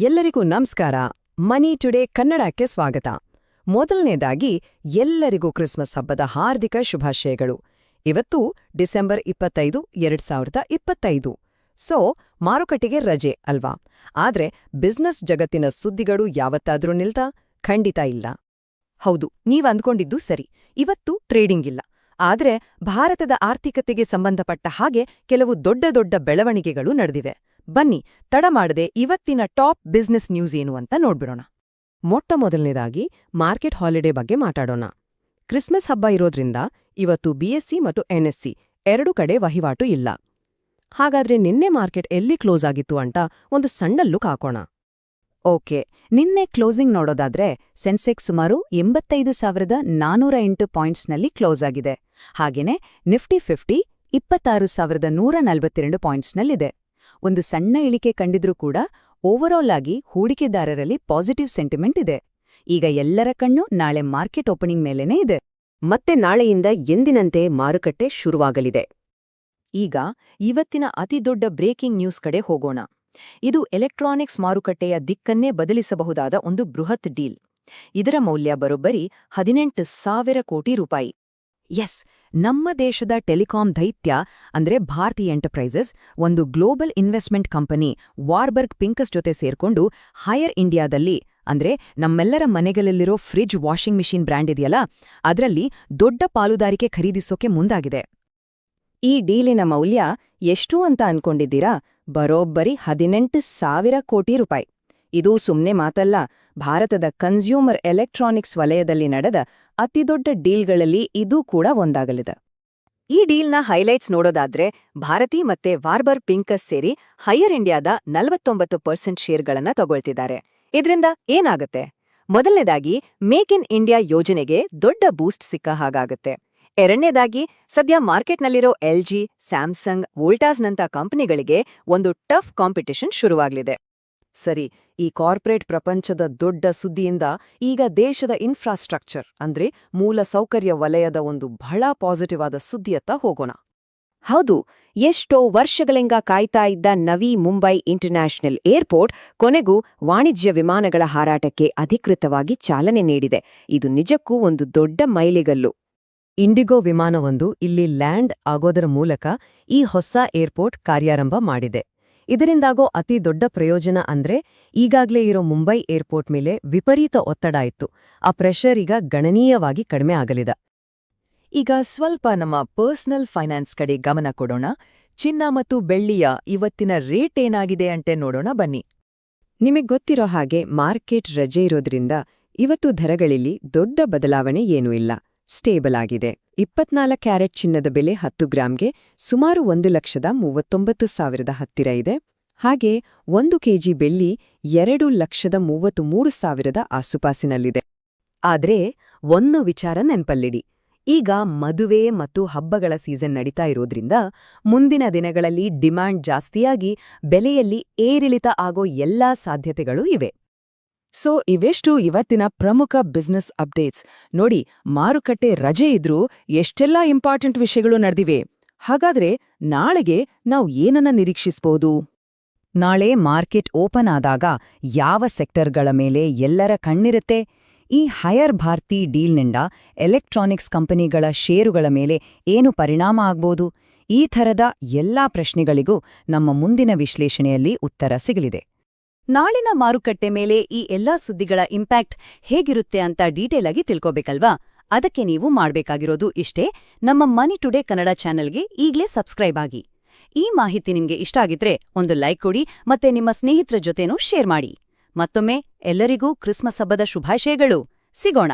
ಎಲ್ಲರಿಗೂ ನಮಸ್ಕಾರ. ಮನಿ ಟುಡೇ ಕನ್ನಡಕ್ಕೆ ಸ್ವಾಗತ. ಮೊದಲನೇದಾಗಿ, ಎಲ್ಲರಿಗೂ ಕ್ರಿಸ್ಮಸ್ ಹಬ್ಬದ ಹಾರ್ದಿಕ ಶುಭಾಶಯಗಳು. ಇವತ್ತು ಡಿಸೆಂಬರ್ ಇಪ್ಪತ್ತೈದು, ಎರಡ್ ಸಾವಿರದ ಇಪ್ಪತ್ತೈದು. ಸೊ, ಮಾರುಕಟ್ಟೆಗೆ ರಜೆ ಅಲ್ವಾ? ಆದ್ರೆ ಬಿಸ್ನೆಸ್ ಜಗತ್ತಿನ ಸುದ್ದಿಗಳು ಯಾವತ್ತಾದ್ರೂ ನಿಲ್ತಾ? ಖಂಡಿತ ಇಲ್ಲ. ಹೌದು, ನೀವ್ ಅಂದ್ಕೊಂಡಿದ್ದು ಸರಿ. ಇವತ್ತು ಟ್ರೇಡಿಂಗ್ ಇಲ್ಲ. ಆದ್ರೆ ಭಾರತದ ಆರ್ಥಿಕತೆಗೆ ಸಂಬಂಧಪಟ್ಟ ಹಾಗೆ ಕೆಲವು ದೊಡ್ಡ ದೊಡ್ಡ ಬೆಳವಣಿಗೆಗಳು ನಡೆದಿವೆ. ಬನ್ನಿ, ತಡ ಮಾಡದೆ ಇವತ್ತಿನ ಟಾಪ್ ಬಿಸ್ನೆಸ್ ನ್ಯೂಸ್ ಏನು ಅಂತ ನೋಡ್ಬಿಡೋಣ. ಮೊಟ್ಟ ಮೊದಲನೇದಾಗಿ ಮಾರ್ಕೆಟ್ ಹಾಲಿಡೇ ಬಗ್ಗೆ ಮಾತಾಡೋಣ. ಕ್ರಿಸ್ಮಸ್ ಹಬ್ಬ ಇರೋದ್ರಿಂದ ಇವತ್ತು ಬಿಎಸ್ಸಿ ಮತ್ತು ಎನ್ಎಸ್ಸಿ ಎರಡು ಕಡೆ ವಹಿವಾಟು ಇಲ್ಲ. ಹಾಗಾದ್ರೆ ನಿನ್ನೆ ಮಾರ್ಕೆಟ್ ಎಲ್ಲಿ ಕ್ಲೋಸ್ ಆಗಿತ್ತು ಅಂತ ಒಂದು ಸಣ್ಣ ಲುಕ್ ಹಾಕೋಣ. ಓಕೆ, ನಿನ್ನೆ ಕ್ಲೋಸಿಂಗ್ ನೋಡೋದಾದ್ರೆ ಸೆನ್ಸೆಕ್ಸ್ ಸುಮಾರು ಎಂಬತ್ತೈದು ಸಾವಿರದ ನಾನೂರ ಎಂಟು ಪಾಯಿಂಟ್ಸ್ನಲ್ಲಿ ಕ್ಲೋಸ್ ಆಗಿದೆ. ಹಾಗೇನೆ ನಿಫ್ಟಿ ಫಿಫ್ಟಿ, ಇಪ್ಪತ್ತಾರು ಸಾವಿರದ ನೂರ ನಲವತ್ತೆರಡು ಪಾಯಿಂಟ್ಸ್ನಲ್ಲಿದೆ. ಒಂದು ಸಣ್ಣ ಇಳಿಕೆ ಕಂಡಿದ್ರೂ ಕೂಡ ಓವರಾಲ್ ಆಗಿ ಹೂಡಿಕೆದಾರರಲ್ಲಿ ಪಾಸಿಟಿವ್ ಸೆಂಟಿಮೆಂಟ್ ಇದೆ. ಈಗ ಎಲ್ಲರ ಕಣ್ಣು ನಾಳೆ ಮಾರ್ಕೆಟ್ ಓಪನಿಂಗ್ ಮೇಲೇನೇ ಇದೆ. ಮತ್ತೆ ನಾಳೆಯಿಂದ ಎಂದಿನಂತೆ ಮಾರುಕಟ್ಟೆ ಶುರುವಾಗಲಿದೆ. ಈಗ ಇವತ್ತಿನ ಅತಿದೊಡ್ಡ ಬ್ರೇಕಿಂಗ್ ನ್ಯೂಸ್ ಕಡೆ ಹೋಗೋಣ. ಇದು ಎಲೆಕ್ಟ್ರಾನಿಕ್ಸ್ ಮಾರುಕಟ್ಟೆಯ ದಿಕ್ಕನ್ನೇ ಬದಲಿಸಬಹುದಾದ ಒಂದು ಬೃಹತ್ ಡೀಲ್. ಇದರ ಮೌಲ್ಯ ಬರೋಬ್ಬರಿ ಹದಿನೆಂಟು ಸಾವಿರ ಕೋಟಿ ರೂಪಾಯಿ. ಎಸ್ ನಮ್ಮ ದೇಶದ ಟೆಲಿಕಾಂ ದೈತ್ಯ ಅಂದ್ರೆ ಭಾರತಿ ಎಂಟರ್ಪ್ರೈಸಸ್, ಒಂದು global investment company Warburg Pincus ಜೊತೆ ಸೇರ್ಕೊಂಡು ಹೈಯರ್ ಇಂಡಿಯಾದಲ್ಲಿ ಅಂದ್ರೆ ನಮ್ಮೆಲ್ಲರ ಮನೆಗಳಲ್ಲಿರೋ ಫ್ರಿಜ್ ವಾಷಿಂಗ್ ಮಿಷಿನ್ ಬ್ರ್ಯಾಂಡ್ ಇದೆಯಲ್ಲ, ಅದರಲ್ಲಿ ದೊಡ್ಡ ಪಾಲುದಾರಿಕೆ ಖರೀದಿಸೋಕೆ ಮುಂದಾಗಿದೆ. ಈ ಡೀಲಿನ ಮೌಲ್ಯ ಎಷ್ಟು ಅಂತ ಅನ್ಕೊಂಡಿದ್ದೀರಾ? ಬರೋಬ್ಬರಿ ಹದಿನೆಂಟು ಸಾವಿರ ಕೋಟಿ ರೂಪಾಯಿ. ಇದು ಸುಮ್ನೆ ಮಾತಲ್ಲ, ಭಾರತದ ಕನ್ಸ್ಯೂಮರ್ ಎಲೆಕ್ಟ್ರಾನಿಕ್ಸ್ ವಲಯದಲ್ಲಿ ನಡೆದ ಅತಿದೊಡ್ಡ ಡೀಲ್ಗಳಲ್ಲಿ ಇದೂ ಕೂಡ ಒಂದಾಗಲಿದೆ. ಈ ಡೀಲ್ನ ಹೈಲೈಟ್ಸ್ ನೋಡೋದಾದ್ರೆ, ಭಾರತಿ ಮತ್ತೆ ವಾರ್ಬರ್ ಪಿಂಕಸ್ ಸೇರಿ ಹೈಯರ್ ಇಂಡಿಯಾದ ನಲವತ್ತೊಂಬತ್ತು ಪರ್ಸೆಂಟ್ ಶೇರ್ಗಳನ್ನ ತಗೊಳ್ತಿದ್ದಾರೆ. ಇದರಿಂದ ಏನಾಗುತ್ತೆ? ಮೊದಲನೇದಾಗಿ, ಮೇಕ್ ಇನ್ ಇಂಡಿಯಾ ಯೋಜನೆಗೆ ದೊಡ್ಡ ಬೂಸ್ಟ್ ಸಿಕ್ಕ ಹಾಗಾಗುತ್ತೆ. ಎರಡನೇದಾಗಿ, ಸದ್ಯ ಮಾರ್ಕೆಟ್ನಲ್ಲಿರೋ ಎಲ್ಜಿ, ಸ್ಯಾಮ್ಸಂಗ್, ವೋಲ್ಟಾಸ್ನಂಥ ಕಂಪನಿಗಳಿಗೆ ಒಂದು ಟಫ್ ಕಾಂಪಿಟಿಷನ್ ಶುರುವಾಗ್ಲಿದೆ. ಸರಿ, ಈ ಕಾರ್ಪೊರೇಟ್ ಪ್ರಪಂಚದ ದೊಡ್ಡ ಸುದ್ದಿಯಿಂದ ಈಗ ದೇಶದ ಇನ್ಫ್ರಾಸ್ಟ್ರಕ್ಚರ್ ಅಂದ್ರೆ ಮೂಲ ಸೌಕರ್ಯ ವಲಯದ ಒಂದು ಬಹಳ ಪಾಸಿಟಿವ್ ಆದ ಸುದ್ದಿಯತ್ತ ಹೋಗೋಣ. ಹೌದು, ಎಷ್ಟೋ ವರ್ಷಗಳಿಂದ ಕಾಯ್ತಾ ಇದ್ದ ನವಿ ಮುಂಬೈ ಇಂಟರ್ನ್ಯಾಷನಲ್ ಏರ್ಪೋರ್ಟ್ ಕೊನೆಗೂ ವಾಣಿಜ್ಯ ವಿಮಾನಗಳ ಹಾರಾಟಕ್ಕೆ ಅಧಿಕೃತವಾಗಿ ಚಾಲನೆ ನೀಡಿದೆ. ಇದು ನಿಜಕ್ಕೂ ಒಂದು ದೊಡ್ಡ ಮೈಲಿಗಲ್ಲು. ಇಂಡಿಗೋ ವಿಮಾನವೊಂದು ಇಲ್ಲಿ ಲ್ಯಾಂಡ್ ಆಗೋದರ ಮೂಲಕ ಈ ಹೊಸ ಏರ್ಪೋರ್ಟ್ ಕಾರ್ಯಾರಂಭ ಮಾಡಿದೆ. ಇದರಿಂದಾಗೋ ಅತಿ ದೊಡ್ಡ ಪ್ರಯೋಜನ ಅಂದ್ರೆ ಈಗಾಗ್ಲೇ ಇರೋ ಮುಂಬೈ ಏರ್ಪೋರ್ಟ್ ಮೇಲೆ ವಿಪರೀತ ಒತ್ತಡ ಇತ್ತು. ಆ ಪ್ರೆಷರ್ ಈಗ ಗಣನೀಯವಾಗಿ ಕಡಿಮೆ ಆಗಲಿದೆ. ಈಗ ಸ್ವಲ್ಪ ನಮ್ಮ ಪರ್ಸನಲ್ ಫೈನಾನ್ಸ್ ಕಡೆ ಗಮನ ಕೊಡೋಣ. ಚಿನ್ನ ಮತ್ತು ಬೆಳ್ಳಿಯ ಇವತ್ತಿನ ರೇಟ್ ಏನಾಗಿದೆ ಅಂತೆ ನೋಡೋಣ ಬನ್ನಿ. ನಿಮಗೆ ಗೊತ್ತಿರೋ ಹಾಗೆ ಮಾರ್ಕೆಟ್ ರಜೆ ಇರೋದ್ರಿಂದ ಇವತ್ತು ದರಗಳಲ್ಲಿ ದೊಡ್ಡ ಬದಲಾವಣೆ ಏನೂ ಇಲ್ಲ. ಸ್ಟೇಬಲ್ ಆಗಿದೆ. ಇಪ್ಪತ್ನಾಲ್ಕು ಕ್ಯಾರೆಟ್ ಚಿನ್ನದ ಬೆಲೆ ಹತ್ತು ಗ್ರಾಂಗೆ ಸುಮಾರು ಒಂದು ಲಕ್ಷದ ಮೂವತ್ತೊಂಬತ್ತು ಸಾವಿರದ ಹತ್ತಿರ ಇದೆ. ಹಾಗೆ ಒಂದು ಕೆಜಿ ಬೆಳ್ಳಿ ಎರಡು ಲಕ್ಷದ ಮೂವತ್ತು ಮೂರು ಸಾವಿರದ ಆಸುಪಾಸಿನಲ್ಲಿದೆ. ಆದ್ರೆ ಒಂದು ವಿಚಾರ ನೆನ್ಪಲ್ಲಿಡಿ. ಈಗ ಮದುವೆ ಮತ್ತು ಹಬ್ಬಗಳ ಸೀಸನ್ ನಡೀತಾ ಇರೋದ್ರಿಂದ ಮುಂದಿನ ದಿನಗಳಲ್ಲಿ ಡಿಮ್ಯಾಂಡ್ ಜಾಸ್ತಿಯಾಗಿ ಬೆಲೆಯಲ್ಲಿ ಏರಿಳಿತ ಆಗೋ ಎಲ್ಲಾ ಸಾಧ್ಯತೆಗಳೂ ಇವೆ. ಸೊ, ಇವೆಷ್ಟು ಇವತ್ತಿನ ಪ್ರಮುಖ ಬಿಸ್ನೆಸ್ ಅಪ್ಡೇಟ್ಸ್. ನೋಡಿ, ಮಾರುಕಟ್ಟೆ ರಜೆ ಇದ್ರೂ ಎಷ್ಟೆಲ್ಲ ಇಂಪಾರ್ಟೆಂಟ್ ವಿಷಯಗಳು ನಡೆದಿವೆ. ಹಾಗಾದ್ರೆ ನಾಳೆಗೆ ನಾವು ಏನನ್ನ ನಿರೀಕ್ಷಿಸಬಹುದು ನಾಳೆ ಮಾರ್ಕೆಟ್ ಓಪನ್ ಆದಾಗ ಯಾವ ಸೆಕ್ಟರ್ಗಳ ಮೇಲೆ ಎಲ್ಲರ ಕಣ್ಣಿರುತ್ತೆ? ಈ ಹೈಯರ್ ಭಾರತಿ ಡೀಲ್ನಿಂದ ಎಲೆಕ್ಟ್ರಾನಿಕ್ಸ್ ಕಂಪನಿಗಳ ಷೇರುಗಳ ಮೇಲೆ ಏನು ಪರಿಣಾಮ ಆಗ್ಬೋದು? ಈ ಥರದ ಎಲ್ಲಾ ಪ್ರಶ್ನೆಗಳಿಗೂ ನಮ್ಮ ಮುಂದಿನ ವಿಶ್ಲೇಷಣೆಯಲ್ಲಿ ಉತ್ತರ ಸಿಗಲಿದೆ. ನಾಳಿನ ಮಾರುಕಟ್ಟೆ ಮೇಲೆ ಈ ಎಲ್ಲಾ ಸುದ್ದಿಗಳ ಇಂಪ್ಯಾಕ್ಟ್ ಹೇಗಿರುತ್ತೆ ಅಂತ ಡೀಟೇಲ್ ಆಗಿ ತಿಳ್ಕೋಬೇಕಲ್ವಾ? ಅದಕ್ಕೆ ನೀವು ಮಾಡಬೇಕಾಗಿರೋದು ಇಷ್ಟೇ. ನಮ್ಮ ಮನಿ ಟುಡೇ ಕನ್ನಡ ಚಾನೆಲ್ಗೆ ಈಗ್ಲೇ ಸಬ್ಸ್ಕ್ರೈಬ್ ಆಗಿ. ಈ ಮಾಹಿತಿ ನಿಮ್ಗೆ ಇಷ್ಟ ಆಗಿದ್ರೆ ಒಂದು ಲೈಕ್ ಕೊಡಿ ಮತ್ತೆ ನಿಮ್ಮ ಸ್ನೇಹಿತರ ಜೊತೆನೂ ಶೇರ್ ಮಾಡಿ. ಮತ್ತೊಮ್ಮೆ ಎಲ್ಲರಿಗೂ ಕ್ರಿಸ್ಮಸ್ ಹಬ್ಬದ ಶುಭಾಶಯಗಳು. ಸಿಗೋಣ.